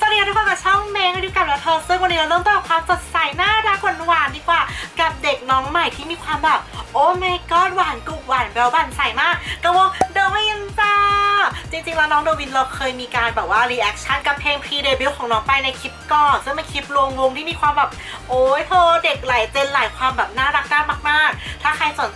สวัสดีทุกคนกับช่องเมงดิวกับแล้วเธอซึ่งวันนี้เราเริ่มต้นกับความสดใสน่ารักหวานหวานๆดีกว่า กับเด็กน้องใหม่ที่มีความแบบ โอ้ my god หวานกุกหวานแววบันใสมากกระวงเดวินจ้าจริงๆแล้วน้องเดวินเราเคยมีการแบบว่ารีแอคชั่นกับเพลงพรีเดบิวต์ของน้องไปในคลิปก่อนซึ่งเป็นคลิปรวมวงที่มีความแบบ โอ้ยเธอเด็กหลายเจนหลายความแบบน่ารัก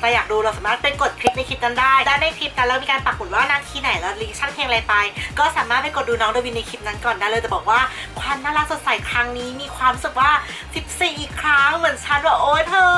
ใครอยากดูเราสามารถไปกดคลิปในคลิปนั้นได้ด้านในคลิปนั้นเรามีการปักหมุดว่านาทีไหนแล้วรีแอคชั่นเพลงอะไรไป ก็สามารถไปกดดูน้องเดวินในคลิปนั้นก่อนได้เลยแต่บอกว่าความน่ารักสดใสครั้งนี้มีความรู้สึกว่า 14อีกครั้งเหมือนฉันว่าโอ๊ยเธอ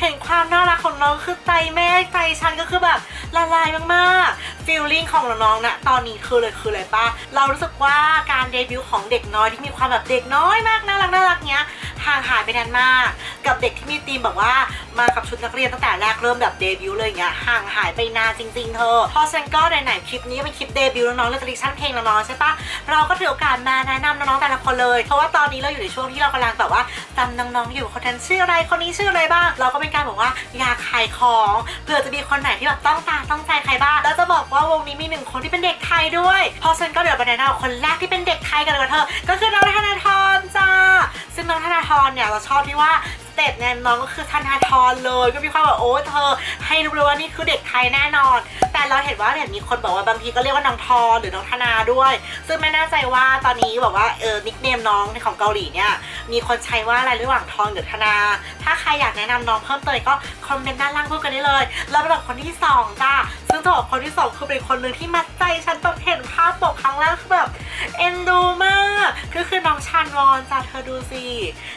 เห็นความน่ารักของน้องคือใจแม่ใจฉันก็คือแบบละลายมากๆฟีลลิ่งของน้องๆนะตอนนี้คือเลยคืออะไรป้าเรารู้สึกว่าการเดบิวต์ของเด็กน้อยที่มีความแบบเด็กน้อยมากน่ารักน่ารักเนี้ยห่างหายไปนานมาก กับเด็กที่มีธีมแบบว่ามากับชุดนักเรียนตั้งแต่แรกเริ่มแบบเดบิวต์เลยอย่างเงี้ยห่างหายไปนานจริงๆเธอเพอเซนก็ไหนๆคลิปนี้เป็นคลิปเดบิวต์น้องๆเรื่องดิชั่นเพลงน้องๆใช่ปะเราก็ถือโอกาสมาแนะนำน้องๆแต่ละคนเลย เพราะว่าตอนนี้เราอยู่ในช่วงที่เรากำลังแบบว่าจำน้องๆอยู่คนนั้นชื่ออะไรคนนี้ชื่ออะไรบ้าง เราก็เป็นการบอกว่าอยากขายของเผื่อจะมีคนไหนที่แบบต้องตาต้องใจใครบ้างแล้วจะบอกว่าวงนี้มีหนึ่งคนที่เป็นเด็กไทยด้วยเพอเซนก็เดี๋ยวมาแนะนำคนแรกที่เป็นเด็กไทยกันเลยเธอ ก็คือน้องธนาธรจ้าซึ่งน้องธนาธรเนี่ยเราชอบที่ว่าสเต็ปเนี่ยน้องก็คือธนาธรเลยก็มีความแบบโอ้เธอ ให้รู้เลยว่านี่คือเด็กไทยแน่นอน แต่เราเห็นว่าเนี่ยมีคนบอกว่าบางทีก็เรียกว่าน้องทอหรือน้องธนาด้วย ซึ่งไม่แน่ใจว่าตอนนี้แบบว่าเออนิกเนมน้องของเกาหลีเนี่ยมีคนใช้ว่าอะไรระหว่างทองหรือธนา ถ้าใครอยากแนะนำน้องเพิ่มเติมก็คอมเมนต์ด้านล่างพูดกันได้เลย แล้วเป็นแบบคนที่สองจ้าซึ่งจะบอกคนที่สองคือเป็นคนหนึ่งที่มัดใจฉันแบบเห็นภาพปกครั้งแรกคือแบบเอ็นดูมากก็คือน้องชันวอนจ้าเธอดูสิ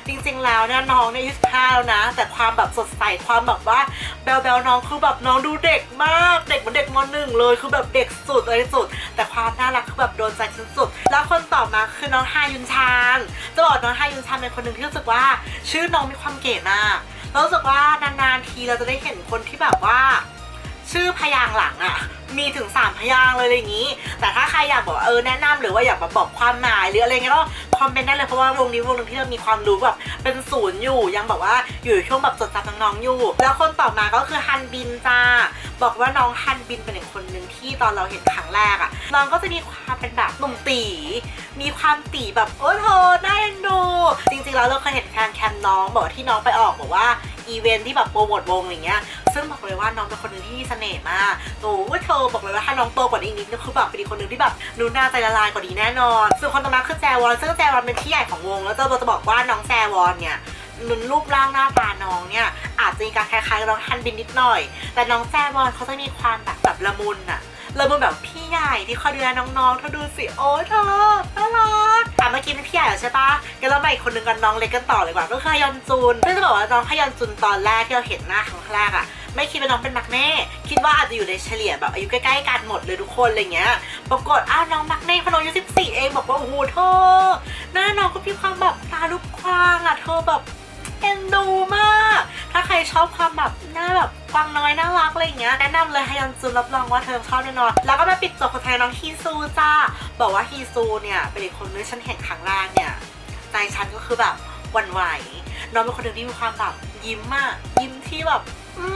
จริงๆแล้วเนี่ยน้องเนี่ยอายุสิบห้าแล้วนะ แต่ความแบบสดใสความแบบว่าแบลๆน้องคือแบบน้องดูเด็กมาก เด็กเหมือนเด็กมหนึ่งเลยคือแบบเด็กสุดเลยสุด แต่ความน่ารักคือแบบโดนใจฉันสุด แล้วคนต่อมาคือน้องฮายุนชานจะบอกน้องฮายุนชานเป็นคนหนึ่งที่รู้สึกว่า ชื่อน้องมีความเก๋มากแล้วรู้สึกว่านานๆทีเราจะได้เห็นคนที่แบบว่า ชื่อพยางค์หลังอะมีถึง 3 พยางค์เลยอะไรอย่างนี้ แต่ถ้าใครอยากบอกเออแนะนำหรือว่าอยากมาบอกความหมายหรืออะไรเงี้ยก็คอมเมนต์ได้เลยเพราะว่าวงนี้วงหนึงที่เรามีความรู้แบบเป็นศูนย์อยู่ ยังแบบว่าอยู่ช่วงแบบจดจำน้องๆอยู่ แล้วคนต่อมาก็คือฮันบินจ้าบอกว่าน้องฮันบินเป็นอีกคนหนึ่งที่ตอนเราเห็นครั้งแรกอะน้องก็จะมีความเป็นแบบหนุ่มตีมีความตีแบบโอ้ยเธอน่าเอ็นดูจริงๆแล้วเราเคยเห็นแฟนแคมน้องบอกว่าที่น้องไปออกบอกว่า อีเวนท์ที่แบบโปรโมทวงอย่างเงี้ย ซึ่งบอกเลยว่าน้องเป็นคนหนึ่งที่มีเสน่ห์มากโอ้ยเธอบอกเลยว่าถ้าน้องโตกว่านี้อีกนิดนึงคือแบบเป็นคนหนึ่งที่แบบดูหน้าใจละลายกว่านี้แน่นอน ส่วนคนต่อมาคือแจวอนซึ่งแจวอนเป็นพี่ใหญ่ของวง แล้วเจอจะบอกว่าน้องแจวอนเนี่ยนุนรูปร่างหน้าตาน้องเนี่ยอาจจะมีการคล้ายๆน้องฮันบินนิดหน่อย แต่น้องแจวอนเขาจะมีความแบบแบบละมุนอะละมุนแบบพี่ใหญ่ที่คอยดูแลน้องๆเธอดูสิโอ้ยเธอน่ารัก่ะเมื่อกี้เป็นพี่ใหญ่แล้วใช่ปะงั้นเรามาอีกคนหนึ่งกันน้องเล็กกันต่อเลยกว่า ก็คือฮยอนจุนซึ่งจะบอกว่าน้องฮยอนจุนตอนแรกที่เราเห็นหน้าครั้งแรกอะไม่คิดว่าน้องเป็นมักเน่ คิดว่าอาจจะอยู่ในเฉลี่ยแบบอายุใกล้ๆกันหมดเลยทุกคนอะไรเงี้ย ปรากฏอ้าวน้องมักเน่พอน้องอายุ14เองบอกว่าโอ้โหเธอหน้าน้องก็มีความแบบตาลุกควางอะเธอแบบเอ็นดูมาก รชอบความแบบหน้าแบบกวางน้อยน่ารักอะไรอย่างเงี้ยแนะนำเลยฮยอนจุนรับรองว่าเธอชอบแน่นอน แล้วก็มาปิดจบคนไทยน้องฮีซูจ้าบอกว่าฮีซูเนี่ยเป็นอีกคนนึงฉันเห็นครั้งแรกเนี่ยใจฉันก็คือแบบหวันไหวน้องเป็นคนหนึ่งที่มีความแบบยิ้มอะยิ้มที่แบบอื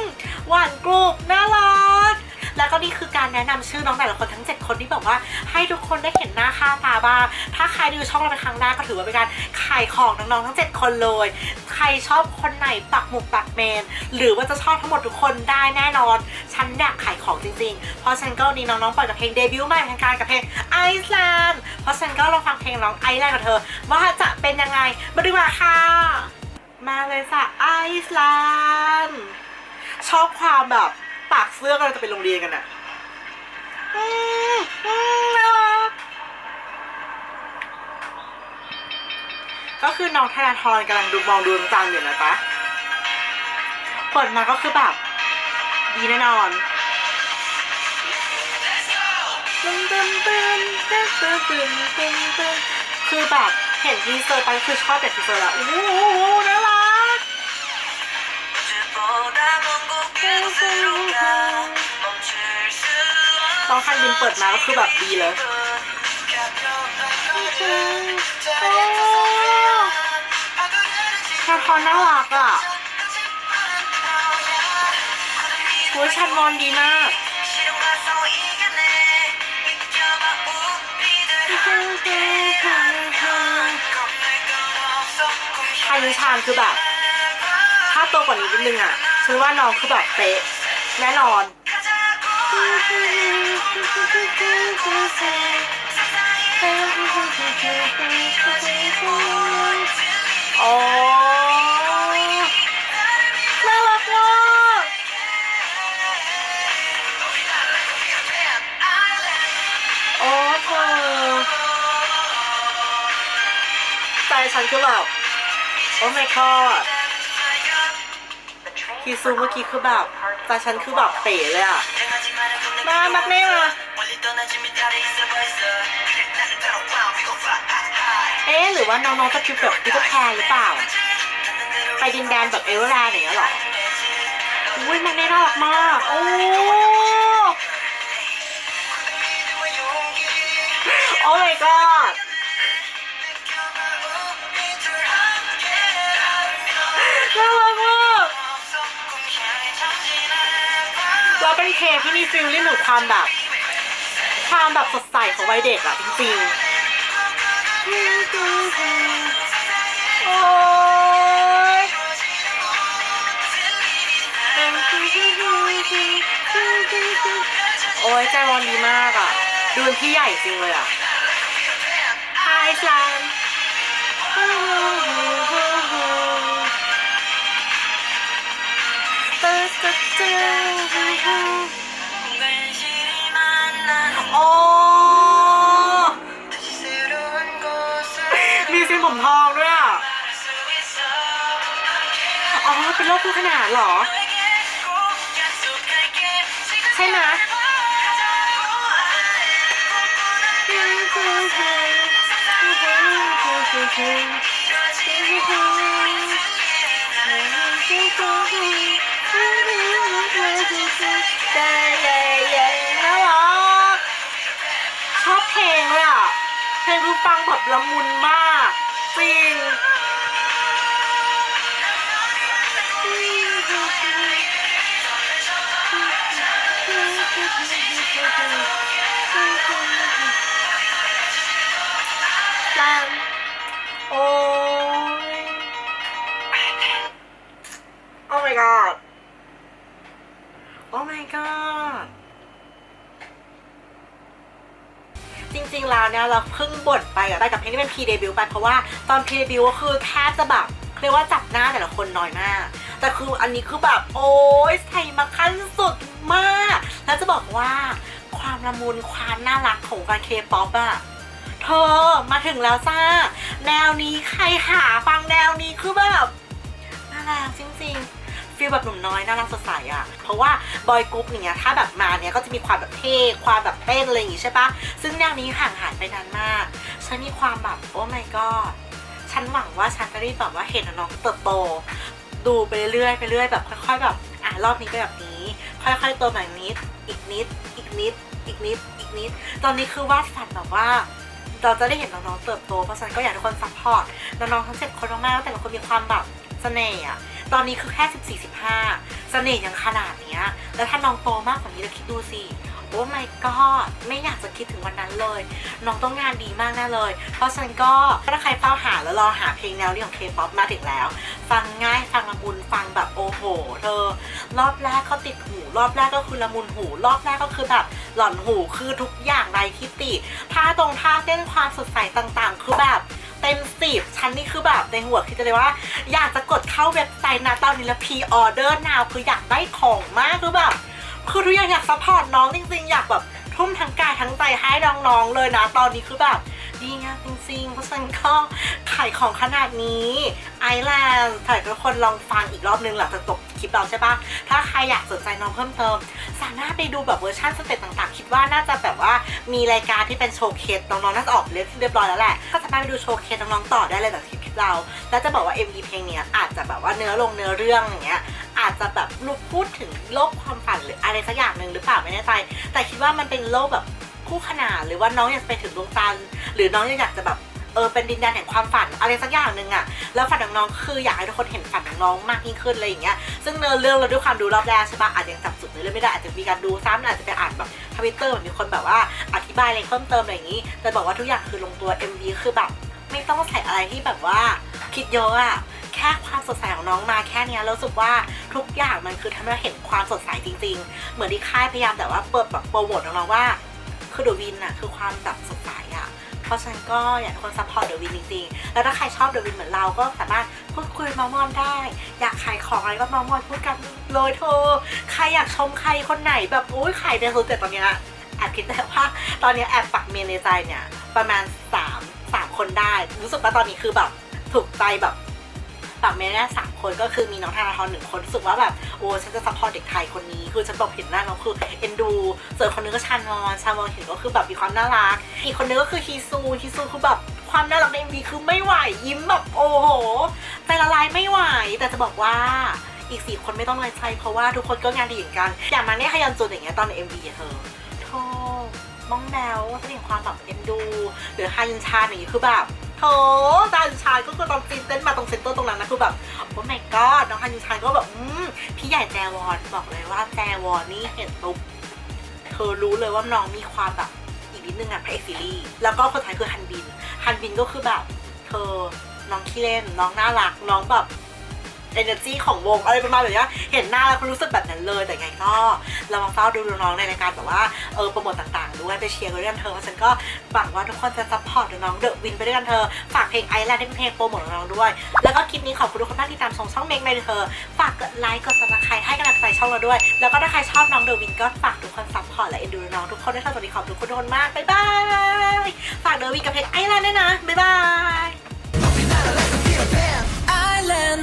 มหวานกรุบน่ารัก แล้วก็นี่คือการแนะนำชื่อน้องแต่ละคนทั้ง 7 คนที่บอกว่า ให้ทุกคนได้เห็นหน้าค่าตาบ้าง ถ้าใครดูช่องเราเป็นครั้งแรกก็ถือว่าเป็นการขายของน้องๆทั้ง 7 คนเลย ใครชอบคนไหนปักหมุกปักเมน หรือว่าจะชอบทั้งหมดทุกคนได้แน่นอน ฉันอยากขายของจริงๆ เพราะฉันก็นี้น้องๆปล่อยกับเพลงเดบิวต์ใหม่ทางการกับเพลงไอซ์แลนด์เพราะฉันก็ลองฟังเพลงน้องไอซ์แลนด์กับเธอ ว่าจะเป็นยังไงมาดูกันค่ะ มาเลยจ้ะไอซ์แลนด์ชอบความแบบ ปากเสื้อกำลังจะไปโรงเรียนกันอะอืมอืมน่ารักก็คือน้องธนาธรกำลังดูมองดูน้ำตาลอยู่นะปะเปิดมาก็คือแบบ ดีแน่นอนตึ้งตึ้งตึ้งตึ้งตึ้งตึ้งตึ้งตึ้งคือแบบเห็นทีเซอร์ไปคือชอบแต่ทีเซอร์ละโอ้โหน่ารัก ตอนคันบินเปิดมาก็คือแบบดีเลยชาทอนน่ารักอะโอ้ยชันวอนดีมากไฮนิชานคือแบบ ถ้าโตกว่านี้นิดนึงอะ ฉันว่าน้องคือแบบเป๊ะแน่นอน โอ้น่ารักมากโอ้เธอใจฉันคือแบบโอ้ my god คีซูเมื่อกี้คือแบบใจฉันคือแบบเป๋เลยอะ มา มักเน่มาเอ๊ะหรือว่าน้องๆจะคิดแบบพีเตอร์แพนหรือเปล่า ไปดินแดนแบบเอเวอร์แลนด์อย่างเงี้ยเหรอ อุ้ยมันเน่น่ารักมาก โอ้โอ้ เป็นเทปที่มีฟิลลิ่งของความแบบ ความแบบสดใสของวัยเด็กอะจริงๆ โอ้ยโอ้ยใจวอนดีมากอะดูเป็นพี่ใหญ่จริงเลยอะ Hi Slam โผมทองด้วยอะ อ๋อ เป็นโลกคู่ขนานเหรอ ใช่ไหมน่ารักชอบเพลงเลยอะเพลงคือฟังแบบละมุนมาก จริง แล้วเนี่ยเราเพิ่งบ่นไปอะได้กับเพลงที่เป็น P debut ไปเพราะว่าตอน P debut ก็คือแทบจะแบบเรียกว่าจับหน้าแต่ละคนน้อยมาก แต่คืออันนี้คือแบบโอ้ยใส่มาขั้นสุดมาก แล้วจะบอกว่าความละมุนความน่ารักของการเคป๊อปอะเธอมาถึงแล้วจ้า แนวนี้ใครหาฟังแนวนี้คือแบบน่ารักจริงๆ ฟีลแบบหนุ่มน้อยน่ารักสดใสอะเพราะว่าบอยกรุ๊ปอย่างเงี้ยถ้าแบบมาเนี้ยก็จะมีความแบบเท่ความแบบเต้นอะไรอย่างงี้ใช่ปะซึ่งแนวนี้ห่างหายไปนานมากฉันมีความแบบโอ้ my god ฉันหวังว่าฉันจะได้แบบว่าเห็นน้องเติบโต ดูไปเรื่อยไปเรื่อยแบบค่อยๆแบบอะรอบนี้เป็แบบนี้ ค่อยๆโตแบบนิดอีกนิดอีกนิดอีกนิดอีกนิด ตอนนี้คือวาดฝันแบบว่าเราจะได้เห็นน้องๆเติบโต เพราะฉะนันก็อยากให้ทุกคนซัพพอร์ตน้องๆทั้งเจ็ดคนมากๆแล้วแต่ละคนมีความแบบเสน่ห์อะ ตอนนี้คือแค่14 15เสน่ห์ยังขนาดเนี้ย แล้วถ้าน้องโตมากกว่านี้เราคิดดูสิโอ้ my god ไม่อยากจะคิดถึงวันนั้นเลย น้องต้องงานดีมากแน่เลย เพราะฉะนั้นก็ถ้าใครเฝ้าหาแล้วรอหาเพลงแนวนี้ของ K-POP มาถึงแล้ว ฟังง่ายฟังละมุนฟังแบบโอ้โหเธอรอบแรกก็ติดหู รอบแรกก็คือละมุนหู รอบแรกก็คือแบบหล่อนหูคือทุกอย่างไรที่ติท่าตรงท่าเต้นความสดใสต่างๆ คือแบบ ต็มสิบฉันนี่คือแบบในหัวคิดเลยว่า อยากจะกดเข้าเว็บไซต์นะตอนนี้แล้วพีออเดอร์นาวคืออยากได้ของมากคือแบบคือทุกอย่างอยากซัพพอร์ตน้องจริงๆ อยากแบบทุ่มทั้งกายทั้งใจให้น้องๆเลยนะ ตอนนี้คือแบบ ดีงามจริงๆเพราะฉะนั้นก็ขายของขนาดนี้ไอแลนด์ถ่ายทุกคนลองฟังอีกรอบนึงหลังจากจบคลิปเราใช่ปะถ้าใครอยากสนใจน้องเพิ่มเติม สามารถไปดูแบบเวอร์ชันสเตจต่างๆ คิดว่าน่าจะแบบว่ามีรายการที่เป็นโชว์เคสน้องๆน่าจะออกเรียบเรียบร้อยแล้วแหละก็สามารถไปดูโชว์เคสน้องๆต่อได้เลยแบบคลิปเรา แล้วจะบอกว่า MV เพลงเนี้ยอาจจะแบบว่าเนื้อลงเนื้อเรื่องอย่างเงี้ยอาจจะแบบลูกพูดถึงโลกความฝันหรืออะไรสักอย่างหนึ่งหรือเปล่าไม่แน่ใจ แต่คิดว่ามันเป็นโลกแบบ คู่ขนานหรือว่าน้องอยากไปถึงดวงจันทร์หรือน้องอยากจะแบบเออเป็นดินแดนแห่งความฝันอะไรสักอย่างหนึ่งอะแล้วฝันของน้องคืออยากให้ทุกคนเห็นฝันของน้องมากยิ่งขึ้นอะไรอย่างเงี้ยซึ่งเนื้อเรื่องเราด้วยความดูรอบแรกใช่ปะอาจจะยังจับจุดเนื้อเรื่องไม่ได้อาจจะมีการดูซ้ำอาจจะไปอ่านแบบทวิตเตอร์มีคนแบบว่าอธิบายอะไรเพิ่มเติมอะไรอย่างงี้แต่บอกว่าทุกอย่างคือลงตัว MV คือแบบไม่ต้องใส่อะไรที่แบบว่าคิดเยอะอะแค่ความสดใสของน้องมาแค่นี้แล้วรู้สึกว่าทุกอย่างมันคือทำให้เราเห็นความสดใสจริง ๆ เหมือนที่ค่ายพยายามแต่ว่าเปิดแบบโปรโมทน้องๆว่า คือเดอะวินอะคือความแบบสดใสอะเพราะฉันก็อยากให้คนซัพพอร์ตเดอะวินจริงๆ แล้วถ้าใครชอบเดอะวินเหมือนเราก็สามารถพูดคุยมามอนได้ อยากขายของอะไรก็มามอนพูดกันเลยเธอ ใครอยากชมใครคนไหนแบบอุ้ยขายเดนสุดแต่ตอนเนี้ยแอบคิดแต่ว่าตอนเนี้ยแอบปักเมนในใจเนี่ยประมาณสามสามคนได้ รู้สึกว่าตอนนี้คือแบบถูกใจแบบ ปักเมนได้สามคนก็คือมีน้องธนาธรหนึ่งคนรู้สึกว่าแบบโอ้ฉันจะซัพพอร์ตเด็กไทยคนนี้ คือฉันบอกเห็นหน้าน้องคือเอ็นดูส่วนคนนึงก็ชานอนชานอนเห็นก็คือแบบมีความน่ารัก อีกคนนึงก็คือฮีซูฮีซูคือแบบความน่ารักในเอ็มวีคือไม่ไหวยิ้มแบบโอ้โหใจละลายไม่ไหว แต่จะบอกว่าอีกสี่คนไม่ต้องน้อยใจเพราะว่าทุกคนก็งานดีเหมือนกัน อย่างมาเนี่ยฮยันจุนอย่างเงี้ยตอนในเอ็มวีเธอโธ่มองแบวแสดงความแบบเอ็นดู หรือฮายินชาอย่างงี้คือแบบ โถตาฮันชานก็คือตอนจีนเต้นมาตรงเซนเตอร์ตรงนั้นนะคือแบบโอ้ my god น้องฮันยินชานก็แบบอืมพี่ใหญ่แจวอนบอกเลยว่าแจวอนนี่เห็นปุ๊บเธอรู้เลยว่าน้องมีความแบบอีกนิดนึงอะพระเอกซีรีส์แล้วก็คนท้ายคือฮันบิน ฮันบินก็คือแบบ เธอน้องขี้เล่นน้องน่ารักน้องแบบ energy ของวงอะไรประมาณแบบนี้เห็นหน้าแล้วคุณรู้สึกแบบนั้นเลยแต่ไงก็เรามาเฝ้าดูน้องๆในรายการแบบว่าเออโปรโมทต่างๆด้วยไปเชียร์กันด้วยกันเธอะฉันก็หวังว่าทุกคนจะซัพพอร์ตน้องเดอะวินไปด้วยกันเธอฝากเพลงไอแลนด์ให้เป็นเพลงโปรโมทน้องด้วย แล้วก็คลิปนี้ขอบคุณทุกคนมากที่ตามชมช่องเมกในเธอ ฝากกดไลค์กดซับสไครต์ให้กำลังใจช่องเราด้วย แล้วก็ถ้าใครชอบน้องเดอะวินก็ฝากทุกคนซัพพอร์ตและเอ็นดูน้องทุกคนด้วยค่ะสวัสดีขอบคุณทุกคนมากบ๊ายบายฝากเดอะวินกับเพลงไอแลนด์ด้วยนะบ๊ายบาย Island